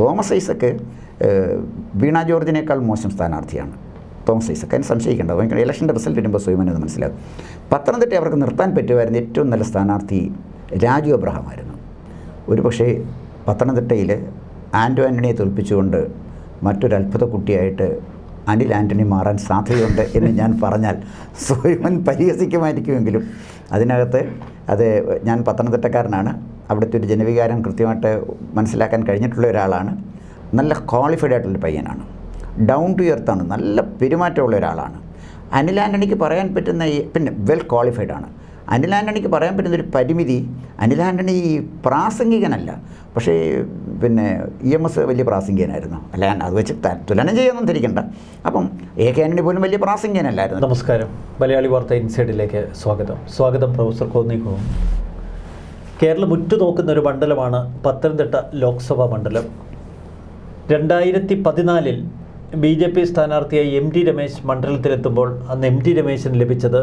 Thomas Isaac വീണ ജോർജിനേക്കാൾ മോശം സ്ഥാനാർത്ഥിയാണ്. തോമസ് ഐസക്ക്. അതിന് സംശയിക്കേണ്ട നമുക്ക് ഇലക്ഷന്റെ റിസൾട്ട് വരുമ്പോൾ സ്വയമെന്ന് മനസ്സിലാകും. പത്തനംതിട്ട അവർക്ക് നിർത്താൻ പറ്റുമായിരുന്ന ഏറ്റവും നല്ല സ്ഥാനാർത്ഥി രാജു അബ്രഹാമായിരുന്നു ഒരു പക്ഷേ പത്തനംതിട്ടയിൽ ആന്റോ ആന്റണിയെ തോൽപ്പിച്ചുകൊണ്ട് മറ്റൊരു അത്ഭുത കുട്ടിയായിട്ട് അനിൽ ആന്റണി മാറാൻ സാധ്യതയുണ്ട് എന്ന് ഞാൻ പറഞ്ഞാൽ സ്വയമൻ പരിഹസിക്കുമായിരിക്കുമെങ്കിലും അതിനകത്ത് അത് ഞാൻ പത്തനംതിട്ടക്കാരനാണ്. അവിടുത്തെ ഒരു ജനവികാരം കൃത്യമായിട്ട് മനസ്സിലാക്കാൻ കഴിഞ്ഞിട്ടുള്ള ഒരാളാണ്. നല്ല ക്വാളിഫൈഡ് ആയിട്ടുള്ള പയ്യനാണ്. ഡൗൺ ടു എർത്താണ് നല്ല പെരുമാറ്റമുള്ള ഒരാളാണ്. അനിൽ ആന്റണിക്ക് പറയാൻ പറ്റുന്ന പിന്നെ വെൽ ക്വാളിഫൈഡ് ആണ്. അനിൽ ആന്റണിക്ക് പറയാൻ പറ്റുന്ന ഒരു പരിമിതി അനിൽ ആന്റണി പ്രാസംഗികനല്ല. പക്ഷേ പിന്നെ ഇ എം എസ് വലിയ പ്രാസംഗികനായിരുന്നു. അല്ല അത് വെച്ച് തുലനം ചെയ്യാനൊന്നും ധരിക്കണ്ട. അപ്പം എ കെ ആന്റണി പോലും വലിയ പ്രാസംഗികനല്ലായിരുന്നു. നമസ്കാരം. മലയാളി വാർത്ത ഇൻസൈഡിലേക്ക് സ്വാഗതം. സ്വാഗതം പ്രൊഫസർ കോന്നിക്കോവും കേരളം ഉറ്റുനോക്കുന്ന ഒരു മണ്ഡലമാണ് പത്തനംതിട്ട ലോക്സഭാ മണ്ഡലം. രണ്ടായിരത്തി പതിനാലിൽ ബി ജെ പി സ്ഥാനാർത്ഥിയായി എം ടി രമേശ് മണ്ഡലത്തിലെത്തുമ്പോൾ അന്ന് എം ടി രമേശിന് ലഭിച്ചത്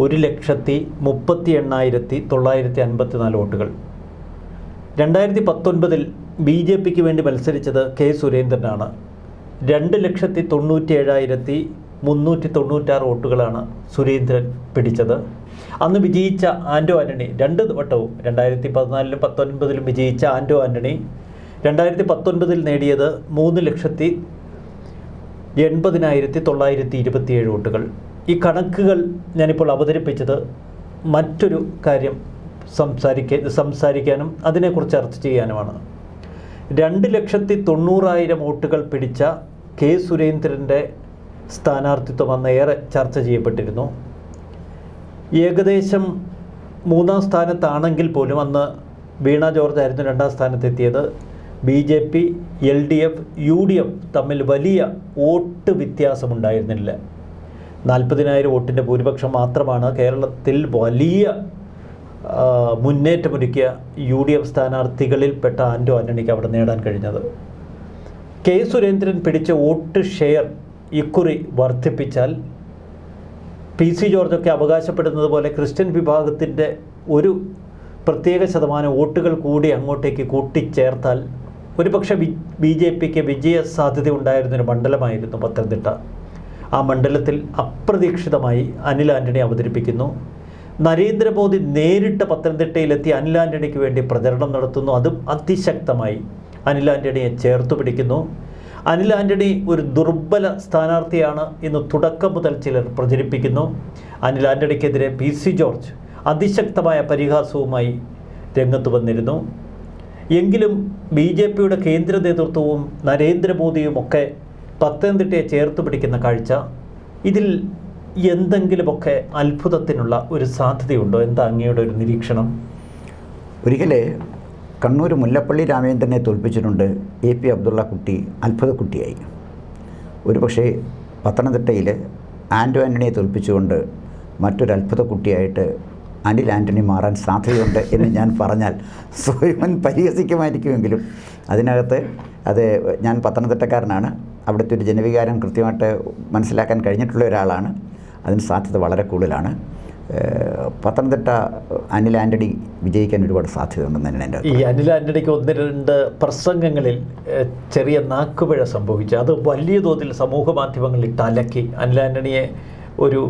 ഒരു ലക്ഷത്തി മുപ്പത്തി എണ്ണായിരത്തി തൊള്ളായിരത്തി അൻപത്തി നാല് വോട്ടുകൾ. രണ്ടായിരത്തി പത്തൊൻപതിൽ ബി ജെ പിക്ക് വേണ്ടി മത്സരിച്ചത് കെ സുരേന്ദ്രനാണ്. രണ്ട് ലക്ഷത്തി തൊണ്ണൂറ്റി ഏഴായിരത്തി മുന്നൂറ്റി തൊണ്ണൂറ്റാറ് വോട്ടുകളാണ് സുരേന്ദ്രൻ പിടിച്ചത്. അന്ന് വിജയിച്ച ആൻഡോ ആന്റണി രണ്ട് വട്ടവും രണ്ടായിരത്തി പതിനാലിലും പത്തൊൻപതിലും വിജയിച്ച ആൻഡോ ആന്റണി രണ്ടായിരത്തി പത്തൊൻപതിൽ നേടിയത് മൂന്ന് ലക്ഷത്തി എൺപതിനായിരത്തി തൊള്ളായിരത്തി ഇരുപത്തിയേഴ് വോട്ടുകൾ. ഈ കണക്കുകൾ ഞാനിപ്പോൾ അവതരിപ്പിച്ചത് മറ്റൊരു കാര്യം സംസാരിക്ക സംസാരിക്കാനും അതിനെക്കുറിച്ച് ചർച്ച ചെയ്യാനുമാണ്. രണ്ട് ലക്ഷത്തി തൊണ്ണൂറായിരം വോട്ടുകൾ പിടിച്ച കെ സുരേന്ദ്രന്റെ സ്ഥാനാർത്ഥിത്വം അന്ന് ഏറെ ചർച്ച ചെയ്യപ്പെട്ടിരുന്നു. ഏകദേശം മൂന്നാം സ്ഥാനത്താണെങ്കിൽ പോലും അന്ന് വീണ ജോർജ് ആയിരുന്നു രണ്ടാം സ്ഥാനത്തെത്തിയത്. B J P L D F U D F തമ്മിൽ വലിയ വോട്ട് വ്യത്യാസമുണ്ടായിരുന്നില്ല. നാൽപ്പതിനായിരം വോട്ടിന്റെ ഭൂരിപക്ഷം മാത്രമാണ് കേരളത്തിൽ വലിയ മുന്നേറ്റമൊരുക്കിയ യു ഡി എഫ് സ്ഥാനാർത്ഥികളിൽപ്പെട്ട ആൻഡോ ആന്റണിക്ക് അവിടെ നേടാൻ കഴിഞ്ഞത്. കെ സുരേന്ദ്രൻ പിടിച്ച വോട്ട് ഷെയർ ഇക്കുറി വർദ്ധിപ്പിച്ചാൽ പി സി ജോർജൊക്കെ അവകാശപ്പെടുന്നത് പോലെ ക്രിസ്ത്യൻ വിഭാഗത്തിന്റെ ഒരു പ്രത്യേക ശതമാനം വോട്ടുകൾ കൂടി അങ്ങോട്ടേക്ക് കൂട്ടിച്ചേർത്താൽ ഒരുപക്ഷെ ബി ജെ പിക്ക് വിജയ സാധ്യത ഉണ്ടായിരുന്നൊരു മണ്ഡലമായിരുന്നു പത്തനംതിട്ട. ആ മണ്ഡലത്തിൽ അപ്രതീക്ഷിതമായി അനിൽ ആന്റണി അവതരിപ്പിക്കുന്നു. നരേന്ദ്രമോദി നേരിട്ട് പത്തനംതിട്ടയിലെത്തി അനിൽ ആന്റണിക്ക് വേണ്ടി പ്രചരണം നടത്തുന്നു. അതും അതിശക്തമായി. അനിൽ ആന്റണിയെ ചേർത്തു പിടിക്കുന്നു. അനിൽ ആന്റണി ഒരു ദുർബല സ്ഥാനാർത്ഥിയാണ് എന്ന് തുടക്കം മുതൽ ചിലർ പ്രചരിപ്പിക്കുന്നു. അനിൽ ആന്റണിക്കെതിരെ പി സി ജോർജ് അതിശക്തമായ പരിഹാസവുമായി രംഗത്ത് വന്നിരുന്നു. എങ്കിലും ബി ജെ പിയുടെ കേന്ദ്ര നേതൃത്വവും നരേന്ദ്രമോദിയും ഒക്കെ പത്തനംതിട്ടയെ ചേർത്ത് പിടിക്കുന്ന കാഴ്ച. ഇതിൽ എന്തെങ്കിലുമൊക്കെ അത്ഭുതത്തിനുള്ള ഒരു സാധ്യതയുണ്ടോ? എന്താ അങ്ങയുടെ ഒരു നിരീക്ഷണം? ഒരിക്കൽ കണ്ണൂർ മുല്ലപ്പള്ളി രാമേന്ദ്രനെ തോൽപ്പിച്ചിട്ടുണ്ട് എ പി അബ്ദുള്ള കുട്ടി അത്ഭുത കുട്ടിയായി. ഒരു പക്ഷേ പത്തനംതിട്ടയിൽ ആന്റോ ആന്റണിയെ തോൽപ്പിച്ചുകൊണ്ട് മറ്റൊരു അത്ഭുത കുട്ടിയായിട്ട് അനിൽ ആന്റണി മാറാൻ സാധ്യതയുണ്ട് എന്ന് ഞാൻ പറഞ്ഞാൽ സ്വയമൻ പരിഹസിക്കുമായിരിക്കുമെങ്കിലും അതിനകത്ത് അത് ഞാൻ പത്തനംതിട്ടക്കാരനാണ്. അവിടുത്തെ ഒരു ജനവികാരം കൃത്യമായിട്ട് മനസ്സിലാക്കാൻ കഴിഞ്ഞിട്ടുള്ള ഒരാളാണ്. അതിന് സാധ്യത വളരെ കൂടുതലാണ്. പത്തനംതിട്ട അനിൽ ആന്റണി വിജയിക്കാൻ ഒരുപാട് സാധ്യതയുണ്ടെന്ന് തന്നെ എന്റെ ഈ അനിൽ ആന്റണിക്ക് ഒന്ന് രണ്ട് പ്രസംഗങ്ങളിൽ ചെറിയ നാക്കുപിഴ സംഭവിച്ചു. അത് വലിയ തോതിൽ സമൂഹ മാധ്യമങ്ങളിൽ തലക്കി. അനിൽ ആന്റണിയെ ഒരു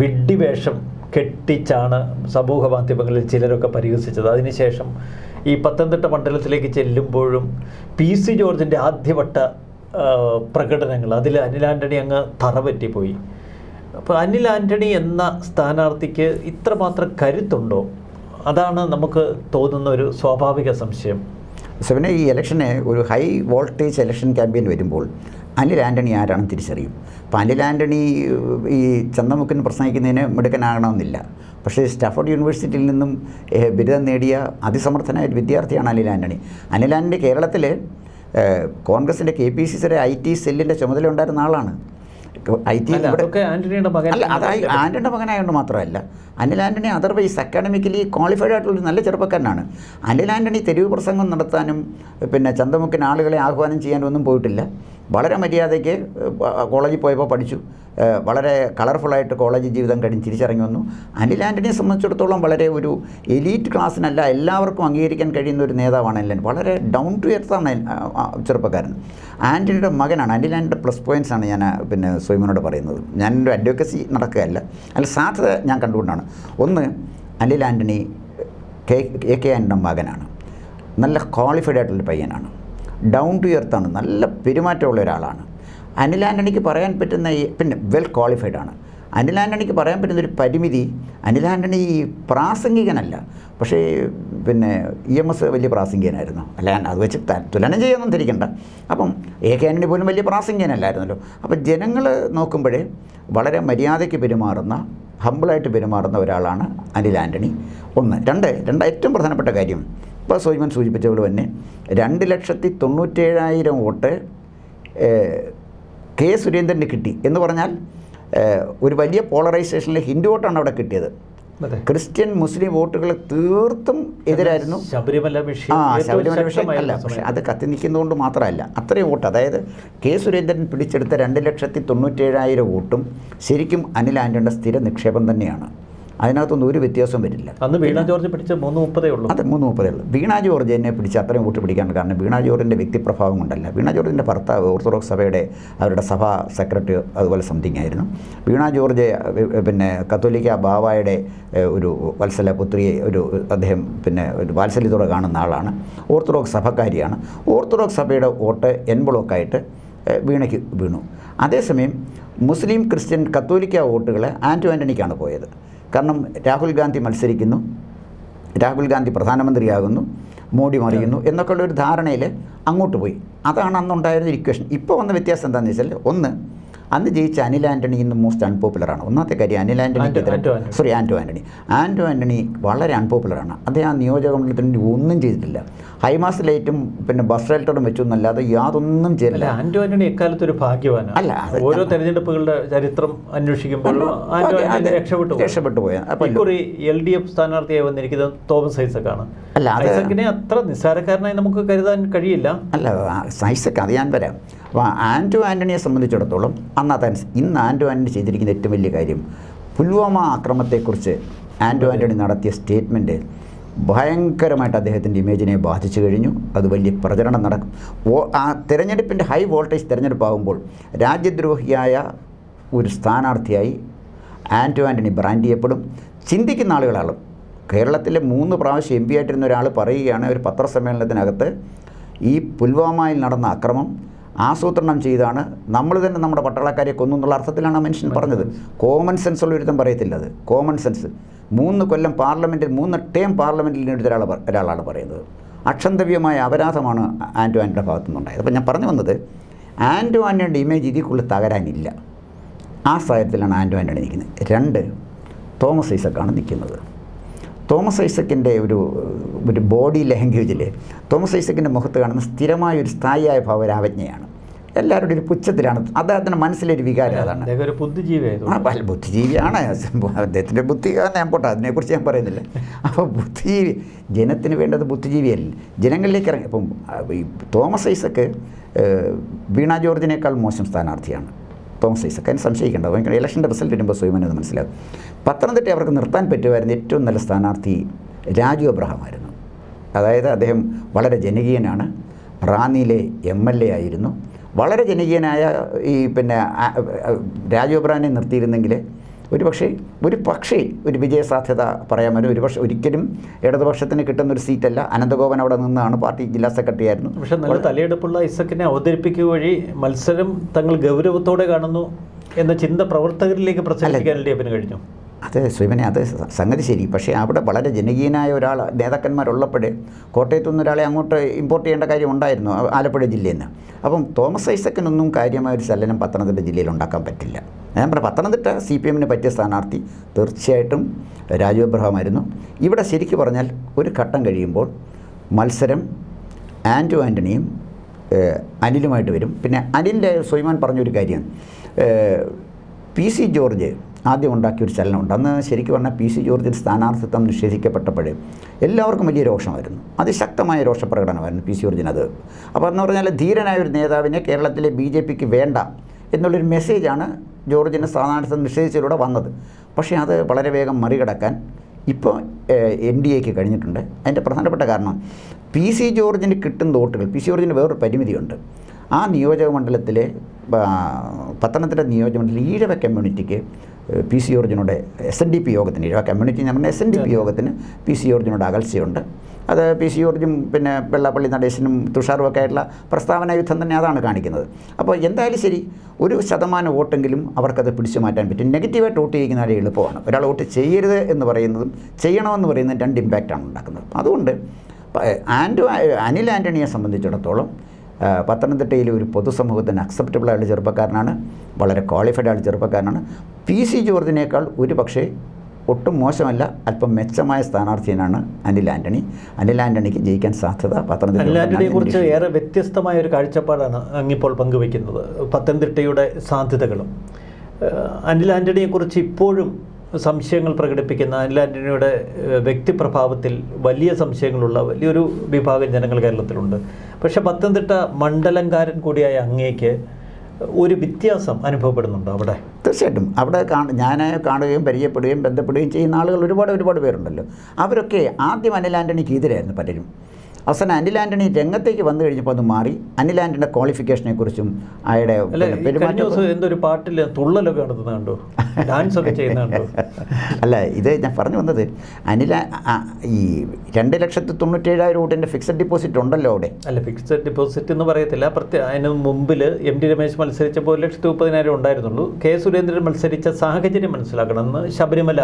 വിഡ്ഢിവേഷം കെട്ടിച്ചാണ് സമൂഹ മാധ്യമങ്ങളിൽ ചിലരൊക്കെ പരിഹസിച്ചത്. അതിനുശേഷം ഈ പത്തനംതിട്ട മണ്ഡലത്തിലേക്ക് ചെല്ലുമ്പോഴും പി സി ജോർജിന്റെ ആദ്യവട്ട പ്രകടനങ്ങൾ അതിൽ അനിൽ ആന്റണി അങ്ങ് തറപറ്റിപ്പോയി അപ്പോൾ അനിൽ ആന്റണി എന്ന സ്ഥാനാർത്ഥിക്ക് ഇത്രമാത്രം കരുത്തുണ്ടോ? അതാണ് നമുക്ക് തോന്നുന്ന ഒരു സ്വാഭാവിക സംശയം. സെവനെ ഈ ഇലക്ഷന് ഒരു ഹൈ വോൾട്ടേജ് ഇലക്ഷൻ ക്യാമ്പയിൻ വരുമ്പോൾ അനിൽ ആന്റണി ആരാണെന്ന് തിരിച്ചറിയും. അപ്പോൾ അനിൽ ആന്റണി ഈ ചന്തമുക്കിന് പ്രസംഗിക്കുന്നതിന് മിടുക്കനാകണമെന്നില്ല. പക്ഷേ സ്റ്റാഫോർഡ് യൂണിവേഴ്സിറ്റിയിൽ നിന്നും ബിരുദം നേടിയ അതിസമർത്ഥനായ ഒരു വിദ്യാർത്ഥിയാണ് അനിൽ ആന്റണി അനിൽ ആന്റണി കേരളത്തിൽ കോൺഗ്രസിന്റെ കെ പി സി സിയുടെ ഐ ടി സെല്ലിന്റെ ചുമതല ഉണ്ടായിരുന്ന ആളാണ്. ഐ ടി ആന്റണിയുടെ മകനായതുകൊണ്ട് മാത്രമല്ല Anil Antony otherwise academically qualified ആയിട്ടുള്ള നല്ല ചെറുപ്പക്കാരനാണ്. അനിൽ ആന്റണി തെരുവ് പ്രസംഗം നടത്താനും പിന്നെ ചന്തമുക്കിന് ആളുകളെ ആഹ്വാനം ചെയ്യാനും ഒന്നും പോയിട്ടില്ല. വളരെ മര്യാദയ്ക്ക് കോളേജിൽ പോയപ്പോൾ പഠിച്ചു. വളരെ കളർഫുള്ളായിട്ട് കോളേജ് ജീവിതം കഴിഞ്ഞ് തിരിച്ചിറങ്ങി വന്നു. അനിൽ ആന്റണിയെ സംബന്ധിച്ചിടത്തോളം വളരെ ഒരു എലീറ്റ് ക്ലാസ്സിനല്ല എല്ലാവർക്കും അംഗീകരിക്കാൻ കഴിയുന്ന ഒരു നേതാവാണ് അനിൽ വളരെ ഡൗൺ ടു എർത്താണ് ചെറുപ്പക്കാരൻ. ആന്റണിയുടെ മകനാണ് അനിൽ ആന്റണിയുടെ പ്ലസ് പോയിന്റ്സാണ് ഞാൻ പിന്നെ സ്വയമനോട് പറയുന്നത്. ഞാൻ ഒരു അഡ്വക്കസി നടക്കുകയല്ല. അതിൽ സാധ്യത ഞാൻ കണ്ടുകൊണ്ടാണ്. ഒന്ന് അനിൽ ആന്റണി കെ കെ ആന്റണിയുടെ മകനാണ്. നല്ല ക്വാളിഫൈഡ് ആയിട്ടുള്ള പയ്യനാണ്. ഡൗൺ ടു എർത്താണ് നല്ല പെരുമാറ്റമുള്ള ഒരാളാണ്. അനിൽ ആന്റണിക്ക് പറയാൻ പറ്റുന്ന പിന്നെ വെൽ ക്വാളിഫൈഡ് ആണ്. അനിൽ ആന്റണിക്ക് പറയാൻ പറ്റുന്ന ഒരു പരിമിതി അനിൽ ആന്റണി പ്രാസംഗികനല്ല. പക്ഷേ പിന്നെ ഇ എം എസ് വലിയ പ്രാസംഗികനായിരുന്നു. അല്ല അത് വെച്ച് തുലനം ചെയ്യാനൊന്നും ധരിക്കണ്ട അപ്പം എ കെ ആന്റണി പോലും വലിയ പ്രാസംഗികനല്ലായിരുന്നല്ലോ. അപ്പം ജനങ്ങൾ നോക്കുമ്പോഴേ വളരെ മര്യാദയ്ക്ക് പെരുമാറുന്ന ഹമ്പിളായിട്ട് പെരുമാറുന്ന ഒരാളാണ് അനിൽ ആന്റണി ഒന്ന് രണ്ട് രണ്ട് ഏറ്റവും പ്രധാനപ്പെട്ട കാര്യം. ഇപ്പോൾ സോജിമൻ സൂചിപ്പിച്ച പോലെ തന്നെ രണ്ട് ലക്ഷത്തി തൊണ്ണൂറ്റേഴായിരം വോട്ട് കെ സുരേന്ദ്രന് കിട്ടി. എന്ന് പറഞ്ഞാൽ ഒരു വലിയ പോളറൈസേഷനിൽ ഹിന്ദു വോട്ടാണ് അവിടെ കിട്ടിയത്. ക്രിസ്ത്യൻ മുസ്ലിം വോട്ടുകൾ തീർത്തും എതിരായിരുന്നു. ശബരിമല വിഷയം ആ ശബരിമല വിഷയം അല്ല പക്ഷെ അത് കത്തി നിൽക്കുന്നതുകൊണ്ട് മാത്രമല്ല അത്രയും വോട്ട് അതായത് കെ സുരേന്ദ്രൻ പിടിച്ചെടുത്ത രണ്ട് ലക്ഷത്തി തൊണ്ണൂറ്റേഴായിരം വോട്ടും ശരിക്കും അനിൽ ആന്റണിയുടെ സ്ഥിര നിക്ഷേപം തന്നെയാണ്. അതിനകത്തൊന്നും ഒരു വ്യത്യാസം വരില്ല. അന്ന് വീണ ജോർജ് പിടിച്ച മൂന്ന് മുപ്പതേ ഉള്ളൂ. അതെ മൂന്ന് മുപ്പതേ ഉള്ളൂ. വീണ ജോർജ് എന്നെ പിടിച്ച് അത്രയും വോട്ട് പിടിക്കാൻ കാരണം വീണ ജോർജിന്റെ വ്യക്തിപ്രഭാവം കൊണ്ടല്ല. വീണ ജോർജിന്റെ ഭർത്താവ് ഓർത്തഡോക്സ് സഭയുടെ അവരുടെ സഭാ സെക്രട്ടറി അതുപോലെ സംതിങ് ആയിരുന്നു. വീണ ജോർജ് പിന്നെ കത്തോലിക്ക ബാവായുടെ ഒരു വത്സല പുത്രിയെ ഒരു അദ്ദേഹം പിന്നെ ഒരു വാത്സല്യത്തോടെ കാണുന്ന ആളാണ്. ഓർത്തഡോക്സ് സഭക്കാരിയാണ്. ഓർത്തഡോക്സ് സഭയുടെ വോട്ട് എൻ ബ്ലോക്കായിട്ട് വീണയ്ക്ക് വീണു. അതേസമയം മുസ്ലിം ക്രിസ്ത്യൻ കത്തോലിക്ക വോട്ടുകൾ ആന്റോ ആന്റണിക്കാണ് പോയത്. കാരണം രാഹുൽ ഗാന്ധി മത്സരിക്കുന്നു രാഹുൽ ഗാന്ധി പ്രധാനമന്ത്രിയാകുന്നു മോഡി മറിയുന്നു എന്നൊക്കെയുള്ള ഒരു ധാരണയിൽ അങ്ങോട്ട് പോയി. അതാണ് അന്നുണ്ടായിരുന്ന ഇക്വേഷൻ ഇപ്പോൾ വന്ന വ്യത്യാസം എന്താണെന്ന് വെച്ചാൽ ഒന്ന് അന്ന് ജയിച്ച അനിൽ ആന്റണി ഇന്ന് മോസ്റ്റ് അൺപോപ്പുലറാണ് ഒന്നാമത്തെ കാര്യം അനിൽ ആന്റണിക്കെതിരെ ആന്റണി. സോറി ആന്റോ ആന്റണി ആന്റോ ആന്റണി വളരെ അൺപോപ്പുലറാണ് അദ്ദേഹം ആ നിയോജക മണ്ഡലത്തിന് ഒന്നും ചെയ്തിട്ടില്ല. ഹൈമാസ് ലൈറ്റും പിന്നെ ബസ് ഷെൽട്ടറും വെച്ചൊന്നല്ലാതെ യാതൊന്നും ചെയ്തില്ല. ആന്റോ ആന്റണി എക്കാലത്ത് ഒരു ഭാഗ്യവാനാണ്. അല്ല, ഓരോ തെരഞ്ഞെടുപ്പുകളുടെ ചരിത്രം അന്വേഷിക്കുമ്പോൾ രക്ഷപ്പെട്ടു. രക്ഷപ്പെട്ടു പോയ. അപ്പം ഇക്കുറി എൽ ഡി എഫ് സ്ഥാനാർത്ഥിയായി വന്നിരിക്കുന്നത് തോമസ് ഐസക് ആണ് അല്ല, ഐസക്കിനെ അത്ര നിസ്സാരക്കാരനായി നമുക്ക് കരുതാൻ കഴിയില്ല. അല്ല ഐസക് അത് ഞാൻ വരാം. അപ്പോൾ ആന്റോ ആന്റണിയെ സംബന്ധിച്ചിടത്തോളം അന്നത്തെ ഇന്ന് ആന്റോ ആന്റണി ചെയ്തിരിക്കുന്ന ഏറ്റവും വലിയ കാര്യം പുൽവാമ ആക്രമത്തെക്കുറിച്ച് ആന്റോ ആന്റണി നടത്തിയ സ്റ്റേറ്റ്മെന്റ് ഭയങ്കരമായിട്ട് അദ്ദേഹത്തിന്റെ ഇമേജിനെ ബാധിച്ചു കഴിഞ്ഞു. അത് വലിയ പ്രചരണം നടക്കും. ആ തിരഞ്ഞെടുപ്പിന്റെ ഹൈ വോൾട്ടേജ് തിരഞ്ഞെടുപ്പാകുമ്പോൾ രാജ്യദ്രോഹിയായ ഒരു സ്ഥാനാർത്ഥിയായി ആന്റോ ആന്റണി ബ്രാൻഡ് ചെയ്യപ്പെടും. ചിന്തിക്കുന്ന ആളുകളാളും കേരളത്തിലെ മൂന്ന് പ്രാവശ്യം എം പി ആയിട്ടിരുന്ന ഒരാൾ പറയുകയാണ് ഒരു പത്രസമ്മേളനത്തിനകത്ത് ഈ പുൽവാമയിൽ നടന്ന അക്രമം ആസൂത്രണം ചെയ്താണ്. നമ്മൾ തന്നെ നമ്മുടെ പട്ടാളക്കാരെ കൊന്നു എന്നുള്ള അർത്ഥത്തിലാണ് ആ മനുഷ്യൻ പറഞ്ഞത്. കോമൺ സെൻസ് ഉള്ള ഒരുത്തം പറയത്തില്ല അത്. കോമൺ സെൻസ് മൂന്ന് കൊല്ലം പാർലമെന്റിൽ മൂന്ന് ടേം പാർലമെന്റിൽ എടുത്ത ഒരാൾ ഒരാളാണ് പറയുന്നത്. അക്ഷന്തവ്യമായ അപരാധമാണ് ആന്റോ ആന്റെ ഭാഗത്തു നിന്നുണ്ടായത് അപ്പോൾ ഞാൻ പറഞ്ഞു വന്നത് ആന്റോ ആന്റെ ഇമേജ് ഇതിക്കുള്ളിൽ തകരാനില്ല. ആ സാഹചര്യത്തിലാണ് ആന്റോ ആന്റണി നിൽക്കുന്നത്. രണ്ട് തോമസ് ഐസക്കാണ് നിൽക്കുന്നത്. തോമസ് ഐസക്കിന്റെ ഒരു ഒരു ബോഡി ലാംഗ്വേജിൽ തോമസ് ഐസക്കിന്റെ മുഖത്ത് കാണുന്ന സ്ഥിരമായ ഒരു സ്ഥായിയായ ഭാവരാവജ്ഞയാണ് എല്ലാവരുടെയും ഒരു പുച്ഛത്തിലാണ്. അദ്ദേഹത്തിന്റെ മനസ്സിലൊരു വികാരം അതാണ്. ഒരു പല ബുദ്ധിജീവിയാണ്. അദ്ദേഹത്തിന്റെ ബുദ്ധി ഞാൻ പോട്ടെ അതിനെക്കുറിച്ച് ഞാൻ പറയുന്നില്ല. അപ്പോൾ ബുദ്ധിജീവി ജനത്തിന് വേണ്ടത് ബുദ്ധിജീവിയല്ല. ജനങ്ങളിലേക്ക് ഇറങ്ങി ഇപ്പം തോമസ് ഐസക്ക് വീണ ജോർജിനേക്കാൾ മോശം സ്ഥാനാർത്ഥിയാണ്. തോമസ് ഐസക് അതിന് സംശയിക്കേണ്ട ഭയങ്കര ഇലക്ഷന്റെ റിസൾട്ട് വരുമ്പോൾ സ്വയമെന്നത് മനസ്സിലാകും പത്തനംതിട്ട അവർക്ക് നിർത്താൻ പറ്റുമായിരുന്ന ഏറ്റവും നല്ല സ്ഥാനാർത്ഥി രാജു അബ്രഹാമായിരുന്നു അതായത് അദ്ദേഹം വളരെ ജനകീയനാണ്. റാന്നിയിലെ എം എൽ എ ആയിരുന്നു. വളരെ ജനകീയനായ ഈ പിന്നെ രാജു അബ്രഹാനെ നിർത്തിയിരുന്നെങ്കിൽ ഒരു പക്ഷേ ഒരു പക്ഷേ ഒരു വിജയസാധ്യത പറയാൻ ഒരു പക്ഷേ ഒരിക്കലും ഇടതുപക്ഷത്തിന് കിട്ടുന്ന ഒരു സീറ്റല്ല. അനന്തഗോപൻ അവിടെ നിന്നാണ് പാർട്ടി ജില്ലാ സെക്രട്ടറി ആയിരുന്നു. പക്ഷെ നല്ല തലയെടുപ്പുള്ള ഇസക്കിനെ അവതരിപ്പിക്കുക വഴി മത്സരം തങ്ങൾ ഗൗരവത്തോടെ കാണുന്നു എന്ന ചിന്ത പ്രവർത്തകരിലേക്ക് പ്രചരിപ്പിക്കാൻ എൽ ഡി എഫിന് കഴിഞ്ഞു. അത് ശ്രീമനെ അത് സംഗതി ശരി. പക്ഷേ അവിടെ വളരെ ജനകീയനായ ഒരാൾ നേതാക്കന്മാരുള്ളപ്പോഴേ കോട്ടയത്തു നിന്ന് ഒരാളെ അങ്ങോട്ട് ഇമ്പോർട്ട് ചെയ്യേണ്ട കാര്യം ഉണ്ടായിരുന്നു ആലപ്പുഴ ജില്ലയിൽ നിന്ന് അപ്പം തോമസ് ഐസക്കിനൊന്നും കാര്യമായ ഒരു ചലനം പത്തനംതിട്ട ജില്ലയിൽ ഉണ്ടാക്കാൻ പറ്റില്ല. ഞാൻ പറഞ്ഞ പത്തനംതിട്ട സി പി എമ്മിന് പറ്റിയ സ്ഥാനാർത്ഥി തീർച്ചയായിട്ടും രാജു ഇവിടെ ശരിക്കു പറഞ്ഞാൽ ഒരു ഘട്ടം കഴിയുമ്പോൾ മത്സരം ആന്റു ആന്റണിയും അനിലുമായിട്ട് വരും. പിന്നെ അനിലിന്റെ സ്വയമാൻ പറഞ്ഞൊരു കാര്യം പി സി ജോർജ് ആദ്യം ഉണ്ടാക്കിയ ഒരു ഉണ്ട് അന്ന് ശരിക്കും പറഞ്ഞാൽ പി സി ജോർജിന്റെ സ്ഥാനാർത്ഥിത്വം നിഷേധിക്കപ്പെട്ടപ്പോഴേ എല്ലാവർക്കും വലിയ രോഷമായിരുന്നു. അതിശക്തമായ രോഷപ്രകടനമായിരുന്നു പി സി ജോർജിന് അത് അപ്പോൾ എന്ന് പറഞ്ഞാൽ ധീരനായ ഒരു നേതാവിനെ കേരളത്തിലെ ബി ജെ പിക്ക് വേണ്ട എന്നുള്ളൊരു മെസ്സേജാണ് ജോർജിന്റെ സ്ഥാനാർത്ഥിത്വം നിഷേധിച്ചതിലൂടെ വന്നത്. പക്ഷേ അത് വളരെ വേഗം മറികടക്കാൻ ഇപ്പോൾ എൻ ഡി എക്ക് കഴിഞ്ഞിട്ടുണ്ട്. അതിന്റെ പ്രധാനപ്പെട്ട കാരണം പി സി ജോർജിന് കിട്ടുന്ന വോട്ടുകൾ പി സി ജോർജിന് വേറൊരു പരിമിതിയുണ്ട്. ആ നിയോജക മണ്ഡലത്തിലെ പത്തനംതിട്ട നിയോജക ഈഴവ കമ്മ്യൂണിറ്റിക്ക് പി സി ജോർജിനോട് എസ് എൻ ഡി പി യോഗത്തിന് ഇഴ കമ്മ്യൂണിറ്റി എന്ന് പറഞ്ഞ എസ് എൻ ഡി പി യോഗത്തിന് പി സി ഓർജുനോട് അകൽച്ചയുണ്ട്. അത് പി സി ജോർജും പിന്നെ വെള്ളാപ്പള്ളി നടേശനും തുഷാറും ഒക്കെ ആയിട്ടുള്ള പ്രസ്താവന യുദ്ധം തന്നെ അതാണ് കാണിക്കുന്നത്. അപ്പോൾ എന്തായാലും ശരി ഒരു ശതമാനം വോട്ടെങ്കിലും അവർക്കത് പിടിച്ചു മാറ്റാൻ പറ്റും. നെഗറ്റീവായിട്ട് വോട്ട് ചെയ്യുന്ന വളരെ എളുപ്പമാണ്. ഒരാൾ വോട്ട് ചെയ്യരുത് എന്ന് പറയുന്നതും ചെയ്യണമെന്ന് പറയുന്നതും രണ്ട് ഇമ്പാക്റ്റാണ് ഉണ്ടാക്കുന്നത്. അതുകൊണ്ട് ആൻഡ് അനിൽ ആന്റണിയെ സംബന്ധിച്ചിടത്തോളം പത്തനംതിട്ടയിലെ ഒരു പൊതുസമൂഹത്തിന് അക്സെപ്റ്റബിൾ ആയുള്ള ചെറുപ്പക്കാരനാണ്. വളരെ ക്വാളിഫൈഡ് ആയുള്ള ചെറുപ്പക്കാരനാണ്. പി സി ജോർജിനേക്കാൾ ഒരു പക്ഷേ ഒട്ടും മോശമല്ല അല്പം മെച്ചമായ സ്ഥാനാർത്ഥിയാണ് അനിൽ ആന്റണി. അനിൽ ആന്റണിക്ക് ജയിക്കാൻ സാധ്യത പത്തനംതിട്ട അനിലാന്റണിയെ കുറിച്ച് ഏറെ വ്യത്യസ്തമായ ഒരു കാഴ്ചപ്പാടാണ് അങ്ങിപ്പോൾ പങ്കുവയ്ക്കുന്നത്. പത്തനംതിട്ടയുടെ സാധ്യതകളും. അനിൽ ആന്റണിയെക്കുറിച്ച് ഇപ്പോഴും സംശയങ്ങൾ പ്രകടിപ്പിക്കുന്ന അനിൽ ആന്റണിയുടെ വ്യക്തിപ്രഭാവത്തിൽ വലിയ സംശയങ്ങളുള്ള വലിയൊരു വിഭാഗം ജനങ്ങൾ കേരളത്തിലുണ്ട്. പക്ഷെ പത്തനംതിട്ട മണ്ഡലംകാരൻ കൂടിയായ അങ്ങേക്ക് ഒരു വ്യത്യാസം അനുഭവപ്പെടുന്നുണ്ട് അവിടെ? തീർച്ചയായിട്ടും. അവിടെ കാണ ഞാൻ കാണുകയും പരിചയപ്പെടുകയും ബന്ധപ്പെടുകയും ചെയ്യുന്ന ആളുകൾ ഒരുപാട് ഒരുപാട് പേരുണ്ടല്ലോ. അവരൊക്കെ ആദ്യം അനിൽ ആന്റണിക്ക് എതിരായിരുന്നു പലരും. അവസാനം അനിൽ ആന്റണി രംഗത്തേക്ക് വന്നു കഴിഞ്ഞപ്പോൾ അത് മാറി. അനിൽ ആന്റണിയുടെ ക്വാളിഫിക്കേഷനെ കുറിച്ചും അയാളുടെ എന്തൊരു പാട്ടിൽ തുള്ളലൊക്കെ ഡാൻസ് ഒക്കെ അല്ല ഇത് ഞാൻ പറഞ്ഞു വന്നത് അനില ഈ രണ്ട് ലക്ഷത്തി തൊണ്ണൂറ്റേഴായിരം വോട്ടിന്റെ ഫിക്സഡ് ഡിപ്പോസിറ്റ് ഉണ്ടല്ലോ അവിടെ. അല്ല ഫിക്സഡ് ഡിപ്പോസിറ്റ് എന്ന് പറയത്തില്ല. പ്രത്യേക അതിന് മുമ്പിൽ എം ടി രമേശ് മത്സരിച്ചപ്പോൾ ഒരു ലക്ഷത്തി മുപ്പതിനായിരം ഉണ്ടായിരുന്നുള്ളൂ. കെ സുരേന്ദ്രൻ മത്സരിച്ച സാഹചര്യം മനസ്സിലാക്കണം. അന്ന് ശബരിമല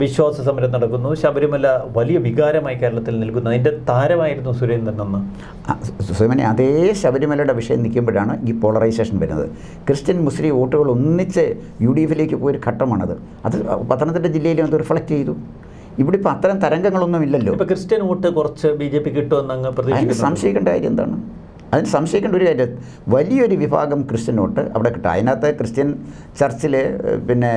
വിശ്വാസ സമരം നടക്കുന്നു. ശബരിമല വലിയ വികാരമായി കേരളത്തിൽ നിൽക്കുന്നു. അതിന്റെ താരമായിരുന്നു സുരേന്ദ്രൻ എന്ന്. സുരേന്ദ്രൻ സുമനെ അതേ ശബരിമലയുടെ വിഷയം നിൽക്കുമ്പോഴാണ് ഈ പോളറൈസേഷൻ വരുന്നത്. ക്രിസ്ത്യൻ മുസ്ലിം വോട്ടുകൾ ഒന്നിച്ച് യു ഡി എഫിലേക്ക് പോയൊരു ഘട്ടമാണത്. അത് പത്തനംതിട്ട ജില്ലയിലും അത് റിഫ്ലക്റ്റ് ചെയ്തു. ഇവിടെ ഇപ്പോൾ അത്തരം തരംഗങ്ങളൊന്നും ഇല്ലല്ലോ. ക്രിസ്ത്യൻ വോട്ട് കുറച്ച് ബി ജെ പി കിട്ടുമെന്ന് അങ്ങ് സംശയിക്കേണ്ട കാര്യം എന്താണ്? അതിന് സംശയിക്കേണ്ട ഒരു കാര്യം വലിയൊരു വിഭാഗം ക്രിസ്ത്യനോട്ട് അവിടെ കിട്ടും. അതിനകത്ത് ക്രിസ്ത്യൻ ചർച്ചിൽ പിന്നെ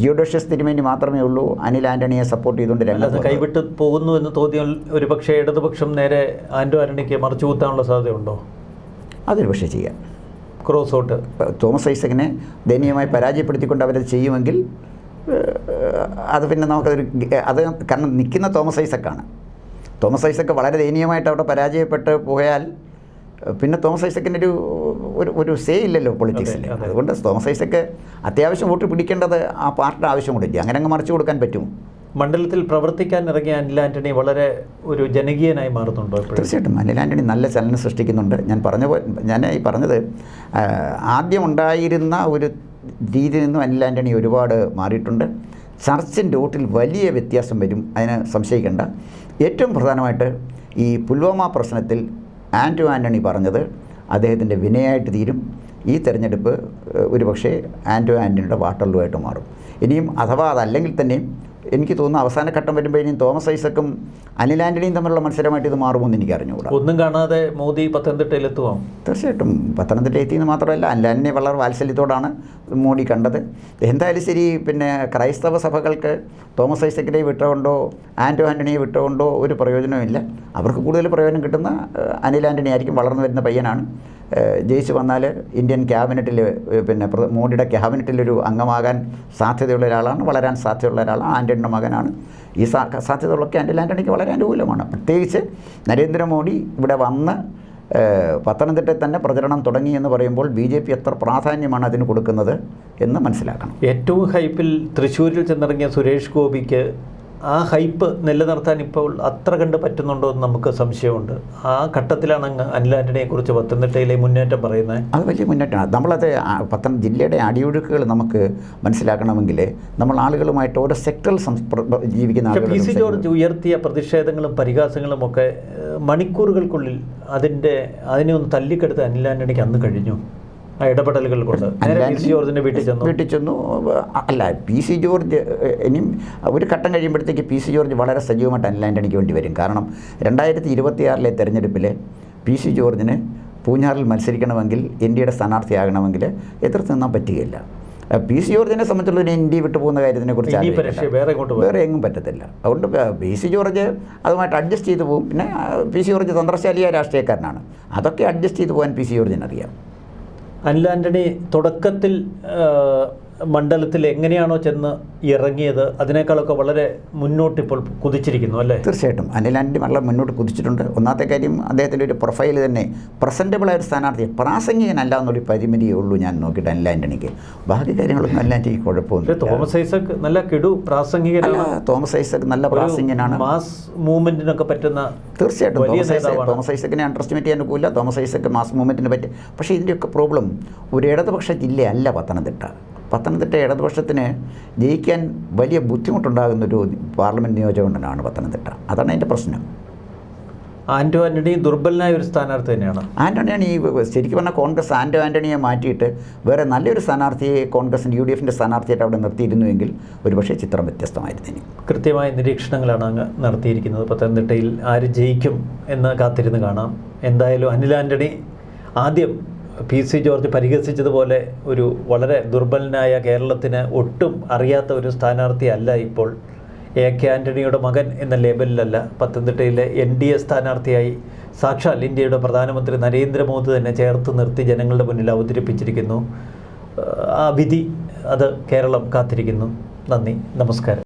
തിയോഡോഷ്യസ് തിരുമേനി മാത്രമേ ഉള്ളൂ. അനിൽ ആന്റണിയെ സപ്പോർട്ട് ചെയ്തുകൊണ്ട് രംഗത്ത്. കൈവിട്ട് പോകുന്നു എന്ന് തോന്നിയാൽ ഒരു പക്ഷേ ഇടതുപക്ഷം നേരെ ആൻഡോ ആന്റണിക്ക് മറിച്ചു കൂത്താനുള്ള സാധ്യതയുണ്ടോ? അതൊരു പക്ഷേ ചെയ്യാം. Cross out. തോമസ് ഐസക്കിനെ ദയനീയമായി പരാജയപ്പെടുത്തിക്കൊണ്ട് അവരത് ചെയ്യുമെങ്കിൽ അത് പിന്നെ നമുക്കതൊരു അത് കാരണം നിൽക്കുന്ന തോമസ് ഐസക്കാണ്. തോമസ് ഐസക്ക് വളരെ ദയനീയമായിട്ട് അവിടെ പരാജയപ്പെട്ട് പോയാൽ പിന്നെ തോമസ് ഐസക്കിന്റെ ഒരു ഒരു ഒരു സേ ഇല്ലല്ലോ പൊളിറ്റിക്സിൽ അതെ, അതെ. അതുകൊണ്ട് തോമസ് ഐസക്ക് അത്യാവശ്യം വോട്ട് പിടിക്കേണ്ടത് ആ പാർട്ടിയുടെ ആവശ്യം കൂടില്ല അങ്ങനെ അങ്ങ് മറിച്ചു കൊടുക്കാൻ പറ്റും മണ്ഡലത്തിൽ പ്രവർത്തിക്കാൻ ഇറങ്ങിയ അനിൽ ആന്റണി വളരെ ഒരു ജനകീയനായി മാറുന്നുണ്ടോ തീർച്ചയായിട്ടും. അനിൽ ആന്റണി നല്ല ചലനം സൃഷ്ടിക്കുന്നുണ്ട്. ഞാൻ പറഞ്ഞ ഞാൻ ഈ പറഞ്ഞത് ആദ്യമുണ്ടായിരുന്ന ഒരു രീതിയിൽ നിന്നും അനിൽ ആന്റണി ഒരുപാട് മാറിയിട്ടുണ്ട്. ചർച്ചിന്റെ വോട്ടിൽ വലിയ വ്യത്യാസം വരും. അതിനെ സംശയിക്കേണ്ട. ഏറ്റവും പ്രധാനമായിട്ട് ഈ പുൽവാമ പ്രശ്നത്തിൽ ആന്റോ ആന്റണി പറഞ്ഞത് അദ്ദേഹത്തിന്റെ വിനയായിട്ട് തീരും. ഈ തെരഞ്ഞെടുപ്പ് ഒരുപക്ഷേ ആന്റോ ആന്റണിയുടെ വാട്ടർലുമായിട്ട് മാറും. ഇനിയും അഥവാ അതല്ലെങ്കിൽ തന്നെയും എനിക്ക് തോന്നുന്നു അവസാന ഘട്ടം വരുമ്പോഴേക്കും തോമസ് ഐസക്കും അനിൽ ആന്റണിയും തമ്മിലുള്ള മത്സരമായിട്ട് ഇത് മാറുമെന്ന് എനിക്ക് അറിഞ്ഞുകൂടാ. ഒന്നും കാണാതെ മോദി പത്തനംതിട്ടയിൽ എത്തുമോ തീർച്ചയായിട്ടും. പത്തനംതിട്ട എത്തിയെന്ന് മാത്രമല്ല അനിൽ അല്ലാന്നെ വളരെ വാത്സല്യത്തോടാണ് മോഡി കണ്ടത്. എന്തായാലും ശരി പിന്നെ ക്രൈസ്തവ സഭകൾക്ക് തോമസ് ഐസക്കിനെ വിട്ടുകൊണ്ടോ ആന്റോ ആന്റണിയെ വിട്ടുകൊണ്ടോ ഒരു പ്രയോജനമില്ല അവർക്ക് കൂടുതൽ പ്രയോജനം കിട്ടുന്ന അനിൽ ആന്റണി ആയിരിക്കും വളർന്നു വരുന്ന പയ്യനാണ്. ജയിച്ചു വന്നാൽ ഇന്ത്യൻ ക്യാബിനറ്റിൽ പിന്നെ മോഡിയുടെ ക്യാബിനറ്റിലൊരു അംഗമാകാൻ സാധ്യതയുള്ള ഒരാളാണ് വളരാൻ സാധ്യതയുള്ള ഒരാളാണ് ആന്റണിയുടെ മകനാണ്. ഈ സാ സാധ്യതകളൊക്കെ ആന്റണി ആന്റണിക്ക് വളരെ അനുകൂലമാണ്. പ്രത്യേകിച്ച് നരേന്ദ്രമോദി ഇവിടെ വന്ന് പത്തനംതിട്ടയിൽ തന്നെ പ്രചരണം തുടങ്ങി എന്ന് പറയുമ്പോൾ ബി ജെ പി എത്ര പ്രാധാന്യമാണ് അതിന് കൊടുക്കുന്നത് എന്ന് മനസ്സിലാക്കണം. ഏറ്റവും ഹൈപ്പിൽ തൃശ്ശൂരിൽ ചെന്നിറങ്ങിയ സുരേഷ് ഗോപിക്ക് ആ ഹൈപ്പ് നിലനിർത്താൻ ഇപ്പോൾ അത്ര കണ്ട് പറ്റുന്നുണ്ടോ എന്ന് നമുക്ക് സംശയമുണ്ട്. ആ ഘട്ടത്തിലാണ് അങ്ങ് അനിൽ ആന്റണിയെ കുറിച്ച് പത്തനംതിട്ടയിലെ മുന്നേറ്റം പറയുന്നത്. അത് വലിയ മുന്നേറ്റമാണ്. നമ്മളത് പത്തനം ജില്ലയുടെ അടിയൊഴുക്കുകൾ നമുക്ക് മനസ്സിലാക്കണമെങ്കിൽ നമ്മൾ ആളുകളുമായിട്ട് ഓരോ സെക്ടറിൽ ജീവിക്കുന്ന പി സി ജോർജ് ഉയർത്തിയ പ്രതിഷേധങ്ങളും പരിഹാസങ്ങളും ഒക്കെ മണിക്കൂറുകൾക്കുള്ളിൽ അതിന്റെ അതിനെ ഒന്ന് തല്ലിക്കെടുത്ത് അനിൽ ആന്റണിക്ക് അന്ന് കഴിഞ്ഞു. ഇടപെടലുകൾ കൊണ്ട്. ജോർജിന്റെ വീട്ടിൽ ചെന്നു. വീട്ടിൽ ചെന്നു. അല്ല പി സി ജോർജ് ഇനിയും ഒരു ഘട്ടം കഴിയുമ്പോഴത്തേക്ക് പി സി ജോർജ് വളരെ സജീവമായിട്ട് അനിൽ ആന്റണിക്ക് വേണ്ടി വരും. കാരണം രണ്ടായിരത്തി ഇരുപത്തിയാറിലെ തെരഞ്ഞെടുപ്പിൽ പി സി ജോർജിന് പൂഞ്ഞാറിൽ മത്സരിക്കണമെങ്കിൽ ഇന്ത്യയുടെ സ്ഥാനാർത്ഥിയാകണമെങ്കിൽ എതിർത്ത് നിന്നാൻ പറ്റുകയില്ല. പി സി ജോർജിനെ സംബന്ധിച്ചുള്ള ഇന്ത്യ വിട്ടു പോകുന്ന കാര്യത്തിനെ കുറിച്ച് വേറെ എങ്ങും പറ്റത്തില്ല. അതുകൊണ്ട് പി സി ജോർജ് അതുമായിട്ട് അഡ്ജസ്റ്റ് ചെയ്തു പോകും. പിന്നെ പി സി ജോർജ് തന്ത്രശാലിയായ രാഷ്ട്രീയക്കാരനാണ്. അതൊക്കെ അഡ്ജസ്റ്റ് ചെയ്തു പോകാൻ പി സി ജോർജിന് അറിയാം അനിൽ ആന്റണി തുടക്കത്തിൽ മണ്ഡലത്തിൽ എങ്ങനെയാണോ ചെന്ന് ഇറങ്ങിയത് അതിനേക്കാളൊക്കെ വളരെ മുന്നോട്ട് ഇപ്പോൾ കുതിച്ചിരിക്കുന്നു അല്ലേ? തീർച്ചയായിട്ടും. അനിൽ ആന്റണി വളരെ മുന്നോട്ട് കുതിച്ചിട്ടുണ്ട്. ഒന്നാമത്തെ കാര്യം അദ്ദേഹത്തിന്റെ ഒരു പ്രൊഫൈൽ തന്നെ പ്രസന്റബിളായ ഒരു സ്ഥാനാർത്ഥി പ്രാസംഗികനല്ല എന്നൊരു പരിമിതിയേ ഉള്ളൂ ഞാൻ നോക്കിയിട്ട് അനിൽ ആന്റണിക്ക് ബാക്കി കാര്യങ്ങളൊന്നും അനിൽ ആന്റണിക്ക് കുഴപ്പമൊന്നും തോമസ് ഐസക് നല്ല കിടു പ്രാസംഗിക പ്രാസംഗികനാണ് തോമസ് ഐസക് നല്ല പ്രാസംഗികനാണ്. മാസ് മൂവ്മെന്റിനൊക്കെ പറ്റുന്ന തീർച്ചയായിട്ടും. തോമസ് ഐസക് തോമസ് ഐസക്കിനെ അണ്ടർസ്റ്റിമേറ്റ് ചെയ്യാൻ പോകില്ല തോമസ് ഐസക് മാസ് മൂവ്മെന്റിനെ പറ്റി പക്ഷേ ഇതിന്റെയൊക്കെ പ്രോബ്ലം ഒരു ഇടതുപക്ഷ ജില്ലയല്ല പത്തനംതിട്ട. പത്തനംതിട്ട ഇടതുപക്ഷത്തിന് ജയിക്കാൻ വലിയ ബുദ്ധിമുട്ടുണ്ടാകുന്നൊരു പാർലമെന്റ് നിയോജകമണ്ഡലമാണ് പത്തനംതിട്ട. അതാണ് അതിന്റെ പ്രശ്നം. ആന്റോ ആന്റണി ദുർബലനായ ഒരു സ്ഥാനാർത്ഥി തന്നെയാണ്. ആന്റണിയാണ് ഈ ശരിക്കും പറഞ്ഞാൽ കോൺഗ്രസ് ആന്റോ ആന്റണിയെ മാറ്റിയിട്ട് വേറെ നല്ലൊരു സ്ഥാനാർത്ഥിയെ കോൺഗ്രസിന്റെ യു ഡി എഫിന്റെ സ്ഥാനാർത്ഥിയായിട്ട് അവിടെ നിർത്തിയിരുന്നുവെങ്കിൽ ഒരുപക്ഷെ ചിത്രം വ്യത്യസ്തമായിരുന്നു കൃത്യമായ നിരീക്ഷണങ്ങളാണ് അങ്ങ് നടത്തിയിരിക്കുന്നത്. പത്തനംതിട്ടയിൽ ആര് ജയിക്കും എന്ന് കാത്തിരുന്ന് കാണാം. എന്തായാലും അനിൽ ആന്റണി ആദ്യം പി സി ജോർജ് പരിഹസിച്ചതുപോലെ ഒരു വളരെ ദുർബലനായ കേരളത്തിന് ഒട്ടും അറിയാത്ത ഒരു സ്ഥാനാർത്ഥി അല്ല ഇപ്പോൾ എ കെ ആന്റണിയുടെ മകൻ എന്ന ലേബലിലല്ല പത്തനംതിട്ടയിലെ എൻ ഡി എ സ്ഥാനാർത്ഥിയായി സാക്ഷാൽ ഇന്ത്യയുടെ പ്രധാനമന്ത്രി നരേന്ദ്രമോദി തന്നെ ചേർത്ത് നിർത്തി ജനങ്ങളുടെ മുന്നിൽ അവതരിപ്പിച്ചിരിക്കുന്നു. ആ വിധി അത് കേരളം കാത്തിരിക്കുന്നു. നന്ദി. നമസ്കാരം.